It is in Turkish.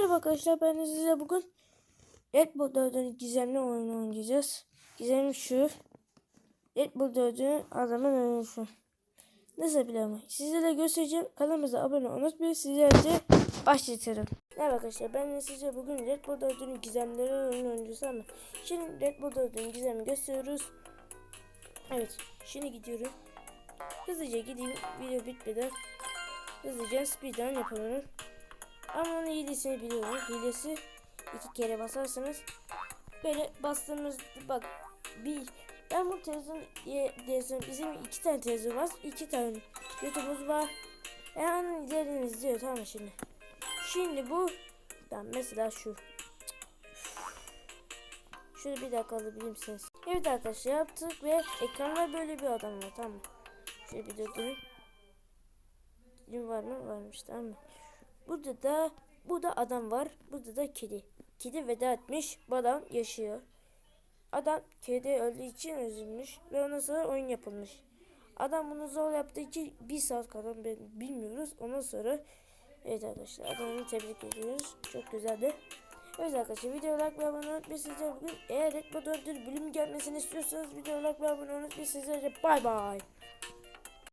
Merhaba arkadaşlar ben de size bugün Bull 4'ün gizemli oyunu oynayacağız. Gizem şu. Bull 4'ün adamın şu. Nasıl bilemem. Sizlere göstereceğim. Kanalımıza abone unutmayın. Sizlerce başlatalım. Merhaba arkadaşlar ben de size bugün Bull 4'ün gizemleri oyunu oynayacağız ama şimdi Bull 4'ün gizemini gösteriyoruz. Evet şimdi gidiyorum. Hızlıca gideyim video bitmeden. Hızlıca speedrun yapalım. Ama onun hilesini biliyorum. Hilesi iki kere basarsanız böyle bastığımız bak bir ben bu televizyon televizyon bizim iki tane televizyon var. iki tane YouTube'umuz var. Yani izlerini izliyor tamam şimdi. Şimdi bu ben mesela şu Şunu bir dakika alabilir misiniz? Evet arkadaşlar yaptık ve ekranda böyle bir adam var tamam? Şöyle bir durdurayım. Var mı? Varmış tamam mı? Burada da burada adam var. Burada da kedi. Kedi veda etmiş. Bu adam yaşıyor. Adam kedi öldüğü için üzülmüş ve ondan sonra oyun yapılmış. Adam bunu zor yaptığı için bir saat kadar bilmiyoruz. Ondan sonra evet arkadaşlar adamı tebrik ediyoruz. Çok güzeldi. Evet arkadaşlar video like ve abone sizlere bugün eğer Red 4 bölüm gelmesini istiyorsanız video like ve abone sizlere bay bay.